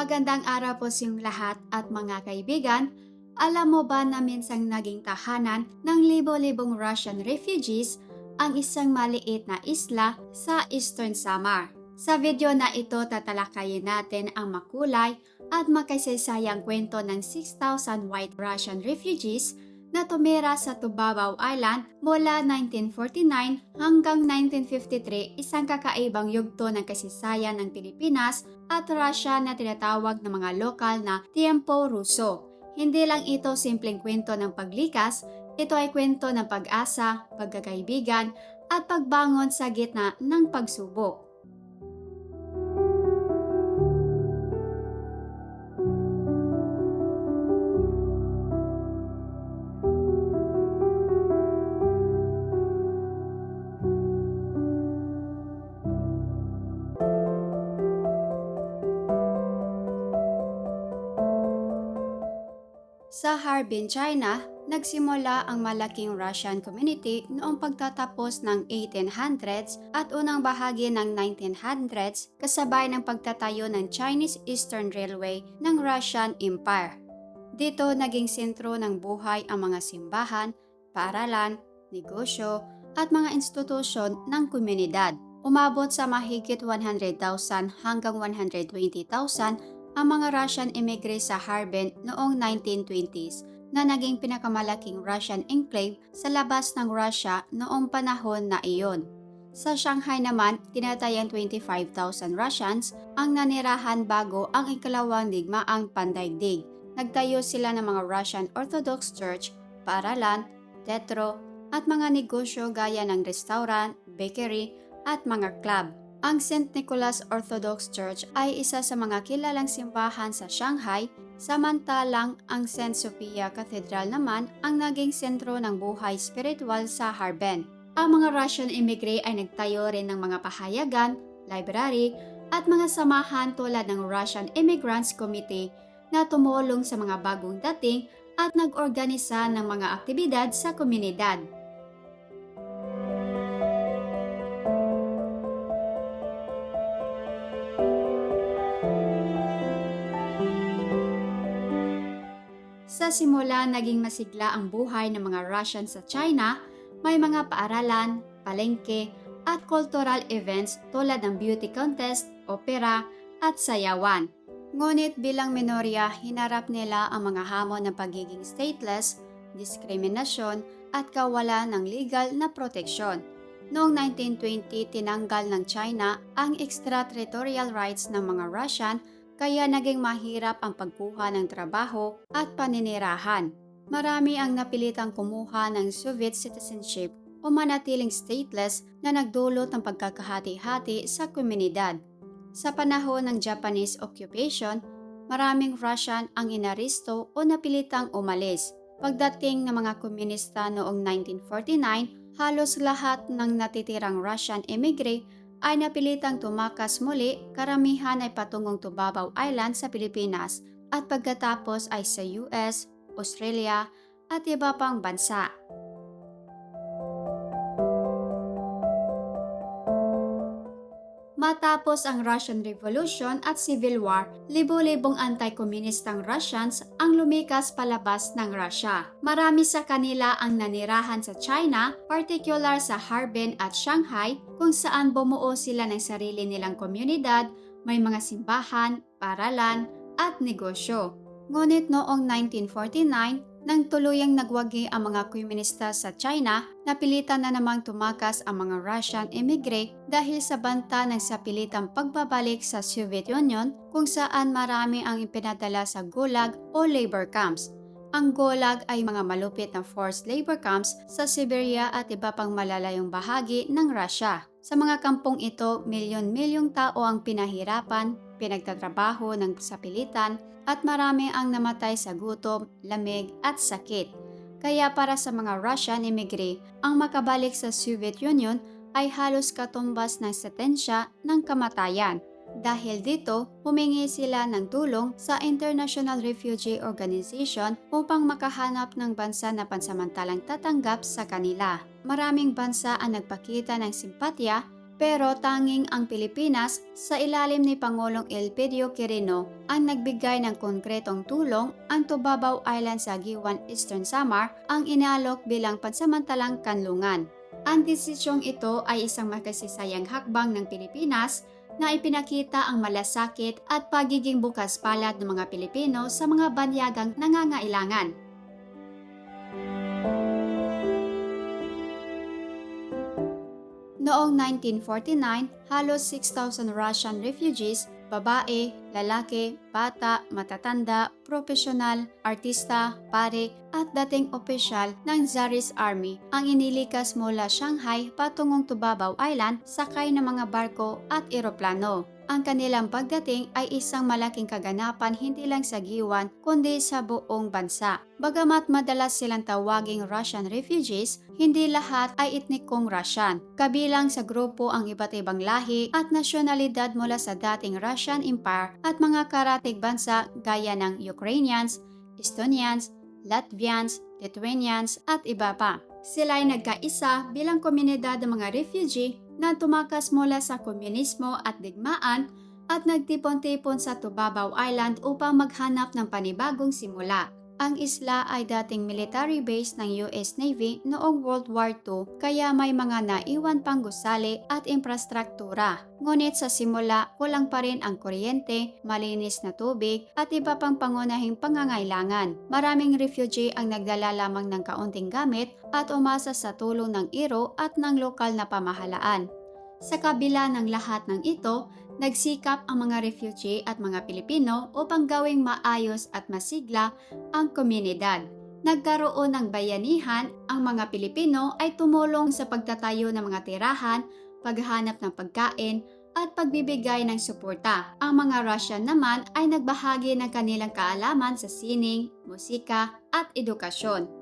Magandang araw po sa lahat at mga kaibigan. Alam mo ba na minsang naging tahanan ng libo-libong Russian refugees ang isang maliit na isla sa Eastern Samar? Sa video na ito tatalakayin natin ang makulay at makasaysayang kwento ng 6,000 white Russian refugees na tumira sa Tubabaw Island mula 1949 hanggang 1953 isang kakaibang yugto ng kasaysayan ng Pilipinas at Russia na tinatawag ng mga lokal na Tiempo Ruso. Hindi lang ito simpleng kwento ng paglikas, ito ay kwento ng pag-asa, pagkakaibigan at pagbangon sa gitna ng pagsubok. Sa Harbin, China, nagsimula ang malaking Russian community noong pagtatapos ng 1800s at unang bahagi ng 1900s kasabay ng pagtatayo ng Chinese Eastern Railway ng Russian Empire. Dito naging sentro ng buhay ang mga simbahan, paaralan, negosyo at mga institusyon ng komunidad. Umabot sa mahigit 100,000 hanggang 120,000 ang mga Russian emigre sa Harbin noong 1920s na naging pinakamalaking Russian enclave sa labas ng Russia noong panahon na iyon. Sa Shanghai naman, tinatayang 25,000 Russians ang nanirahan bago ang ikalawang digmaang pandaigdig. Nagtayo sila ng mga Russian Orthodox Church, paaralan, tetro, at mga negosyo gaya ng restaurant, bakery, at mga club. Ang St. Nicholas Orthodox Church ay isa sa mga kilalang simbahan sa Shanghai, samantalang ang St. Sophia Cathedral naman ang naging sentro ng buhay spiritual sa Harbin. Ang mga Russian immigrant ay nagtayo rin ng mga pahayagan, library, at mga samahan tulad ng Russian Immigrants Committee na tumulong sa mga bagong dating at nag-organisa ng mga aktibidad sa komunidad. Simula naging masigla ang buhay ng mga Russian sa China, may mga paaralan, palengke, at cultural events tulad ng beauty contest, opera, at sayawan. Ngunit bilang minorya, hinarap nila ang mga hamon ng pagiging stateless, diskriminasyon, at kawalan ng legal na proteksyon. Noong 1920, tinanggal ng China ang extraterritorial rights ng mga Russian kaya naging mahirap ang pagkuha ng trabaho at paninirahan. Marami ang napilitang kumuha ng Soviet citizenship o manatiling stateless na nagdulot ng pagkakahati-hati sa komunidad. Sa panahon ng Japanese occupation, maraming Russian ang inaristo o napilitang umalis. Pagdating ng mga komunista noong 1949, halos lahat ng natitirang Russian emigre ay napilitang tumakas muli, karamihan ay patungong Tubabaw Island sa Pilipinas at pagkatapos ay sa US, Australia at iba pang bansa. Matapos ang Russian Revolution at Civil War, libo-libong anti-komunistang Russians ang lumikas palabas ng Russia. Marami sa kanila ang nanirahan sa China, particular sa Harbin at Shanghai, kung saan bumuo sila ng sarili nilang komunidad, may mga simbahan, paralan, at negosyo. Ngunit noong 1949, nang tuluyang nagwagi ang mga komunista sa China, napilitan na namang tumakas ang mga Russian immigrant dahil sa banta ng sapilitang pagbabalik sa Soviet Union kung saan marami ang ipinadala sa gulag o labor camps. Ang gulag ay mga malupit na forced labor camps sa Siberia at iba pang malalayong bahagi ng Russia. Sa mga kampong ito, milyon-milyong tao ang pinahirapan, pinagtatrabaho ng sapilitan at marami ang namatay sa gutom, lamig at sakit. Kaya para sa mga Russian immigrant, ang makabalik sa Soviet Union ay halos katumbas ng setensya ng kamatayan. Dahil dito, humingi sila ng tulong sa International Refugee Organization upang makahanap ng bansa na pansamantalang tatanggap sa kanila. Maraming bansa ang nagpakita ng simpatya Pero tanging ang Pilipinas sa ilalim ni Pangulong Elpidio Quirino ang nagbigay ng konkretong tulong ang Tubabaw Island sa Giwan Eastern Samar ang inalok bilang pansamantalang kanlungan. Ang desisyong ito ay isang makasisayang hakbang ng Pilipinas na ipinakita ang malasakit at pagiging bukas palad ng mga Pilipino sa mga banyagang nangangailangan. Noong 1949, halos 6,000 Russian refugees, babae, lalaki, bata, matatanda, profesional, artista, pare, at dating opisyal ng Tsarist Army ang inilikas mula Shanghai patungong Tubabaw Island sakay ng mga barko at eroplano. Ang kanilang pagdating ay isang malaking kaganapan hindi lang sa Giwan kundi sa buong bansa. Bagamat madalas silang tawaging Russian refugees, hindi lahat ay etnikong Russian. Kabilang sa grupo ang iba't ibang lahi at nasyonalidad mula sa dating Russian Empire at mga karatig bansa gaya ng Ukrainians, Estonians, Latvians, Lithuanians at iba pa. Sila ay nagkaisa bilang komunidad ng mga refugee na tumakas mula sa komunismo at digmaan at nagtipon-tipon sa Tubabaw Island upang maghanap ng panibagong simula. Ang isla ay dating military base ng US Navy noong World War II kaya may mga naiwan pang gusali at infrastruktura. Ngunit sa simula, kulang pa rin ang kuryente, malinis na tubig at iba pang pangunahing pangangailangan. Maraming refugee ang nagdala lamang ng kaunting gamit at umasa sa tulong ng Iro at ng lokal na pamahalaan. Sa kabila ng lahat ng ito, nagsikap ang mga refugee at mga Pilipino upang gawing maayos at masigla ang komunidad. Nagkaroon ng bayanihan, ang mga Pilipino ay tumulong sa pagtatayo ng mga tirahan, paghahanap ng pagkain, at pagbibigay ng suporta. Ang mga Russian naman ay nagbahagi ng kanilang kaalaman sa sining, musika, at edukasyon.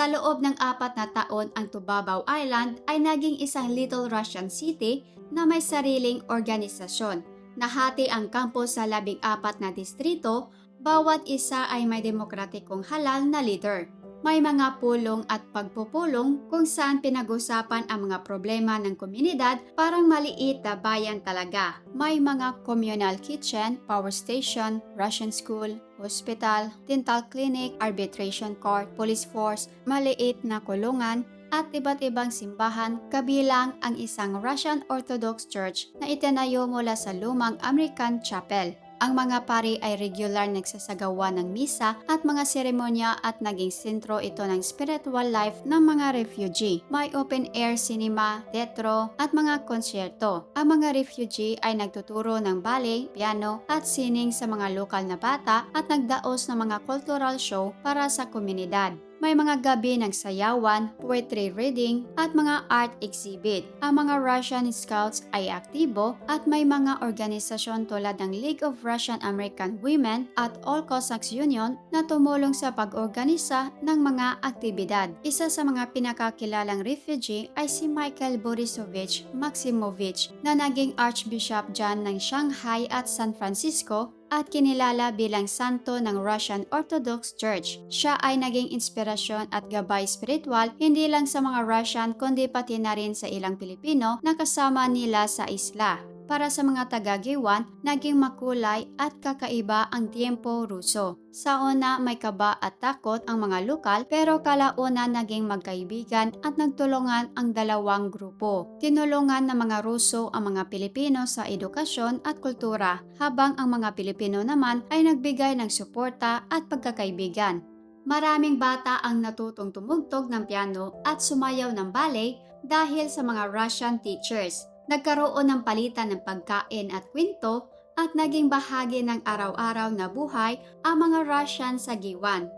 Sa loob ng apat na taon ang Tubabaw Island ay naging isang Little Russian city na may sariling organisasyon. Nahati ang kampo sa labing apat na distrito, bawat isa ay may demokratikong halal na leader. May mga pulong at pagpupulong kung saan pinag-usapan ang mga problema ng komunidad parang maliit na bayan talaga. May mga communal kitchen, power station, Russian school, hospital, dental clinic, arbitration court, police force, maliit na kulungan, at iba't ibang simbahan kabilang ang isang Russian Orthodox Church na itinayo mula sa lumang American Chapel. Ang mga pari ay regular nagsasagawa ng misa at mga seremonya at naging sentro ito ng spiritual life ng mga refugee. May open-air cinema, teatro at mga konsyerto. Ang mga refugee ay nagtuturo ng ballet, piano at sining sa mga lokal na bata at nagdaos ng mga cultural show para sa komunidad. May mga gabi ng sayawan, poetry reading, at mga art exhibit. Ang mga Russian Scouts ay aktibo at may mga organisasyon tulad ng League of Russian American Women at All Cossacks Union na tumulong sa pag-organisa ng mga aktibidad. Isa sa mga pinakakilalang refugee ay si Michael Borisovich Maximovich na naging Archbishop John ng Shanghai at San Francisco at kinilala bilang santo ng Russian Orthodox Church. Siya ay naging inspirasyon at gabay spiritual hindi lang sa mga Russian kundi pati na rin sa ilang Pilipino na kasama nila sa isla. Para sa mga taga-Giwan, naging makulay at kakaiba ang tiempo Ruso. Sa una may kaba at takot ang mga lokal pero kalauna naging magkaibigan at nagtulungan ang dalawang grupo. Tinulungan ng mga Ruso ang mga Pilipino sa edukasyon at kultura habang ang mga Pilipino naman ay nagbigay ng suporta at pagkakaibigan. Maraming bata ang natutong tumugtog ng piano at sumayaw ng ballet dahil sa mga Russian teachers. Nagkaroon ng palitan ng pagkain at kwento at naging bahagi ng araw-araw na buhay ang mga Russian sa Giwan.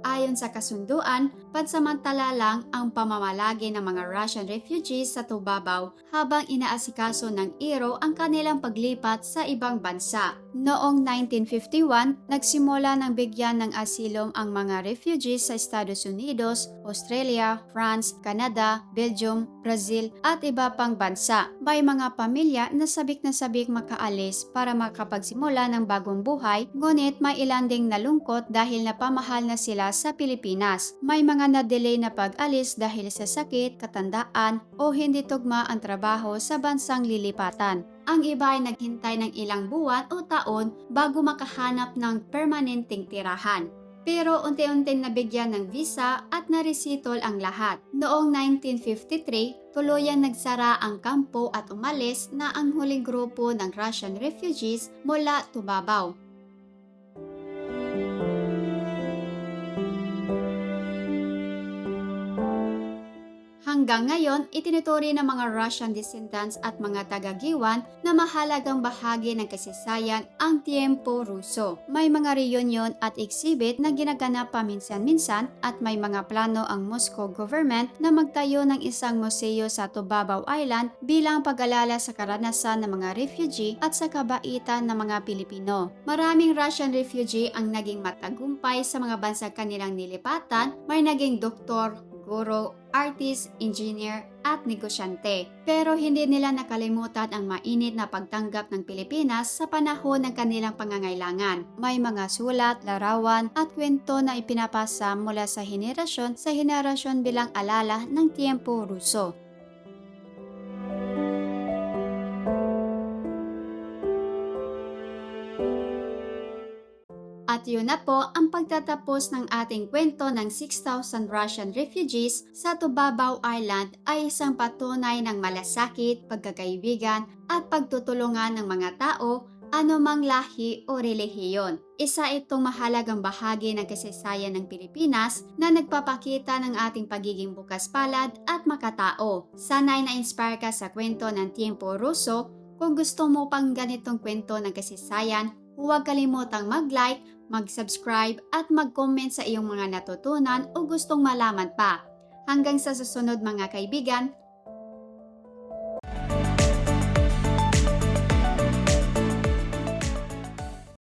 Ayon sa kasunduan, pansamantala lang ang pamamalagi ng mga Russian refugees sa Tubabaw habang inaasikaso ng Iro ang kanilang paglipat sa ibang bansa. Noong 1951, nagsimula ng bigyan ng asilom ang mga refugees sa Estados Unidos, Australia, France, Canada, Belgium, Brazil at iba pang bansa. May mga pamilya na sabik na sabik makaalis para makapagsimula ng bagong buhay, ngunit may ilan ding nalungkot dahil napamahal na sila sa Pilipinas. May mga na-delay na pag-alis dahil sa sakit, katandaan o hindi tugma ang trabaho sa bansang lilipatan. Ang iba ay naghintay ng ilang buwan o taon bago makahanap ng permanenteng tirahan. Pero unti-unting nabigyan ng visa at naresitol ang lahat. Noong 1953, tuluyang nagsara ang kampo at umalis na ang huling grupo ng Russian refugees mula Tubabaw. Hanggang ngayon, itinuturi ng mga Russian descendants at mga tagagiwan na mahalagang bahagi ng kasaysayan ang Tiempo Ruso. May mga reunion at exhibit na ginaganap paminsan-minsan at may mga plano ang Moscow government na magtayo ng isang museo sa Tubabaw Island bilang pag-alala sa karanasan ng mga refugee at sa kabaitan ng mga Pilipino. Maraming Russian refugee ang naging matagumpay sa mga bansa kanilang nilipatan, may naging doktor, guro, artist, engineer, at negosyante. Pero hindi nila nakalimutan ang mainit na pagtanggap ng Pilipinas sa panahon ng kanilang pangangailangan. May mga sulat, larawan, at kwento na ipinapasa mula sa henerasyon sa henerasyon bilang alala ng tiempo Ruso. At yun na po ang pagtatapos ng ating kwento ng 6,000 Russian refugees sa Tubabaw Island ay isang patunay ng malasakit, pagkakaibigan at pagtutulungan ng mga tao anumang lahi o relihiyon. Isa itong mahalagang bahagi ng kasaysayan ng Pilipinas na nagpapakita ng ating pagiging bukas palad at makatao. Sana'y na-inspire ka sa kwento ng Tiempo Ruso. Kung gusto mo pang ganitong kwento ng kasaysayan, huwag kalimutang mag-like, mag-subscribe at mag-comment sa iyong mga natutunan o gustong malaman pa. Hanggang sa susunod mga kaibigan,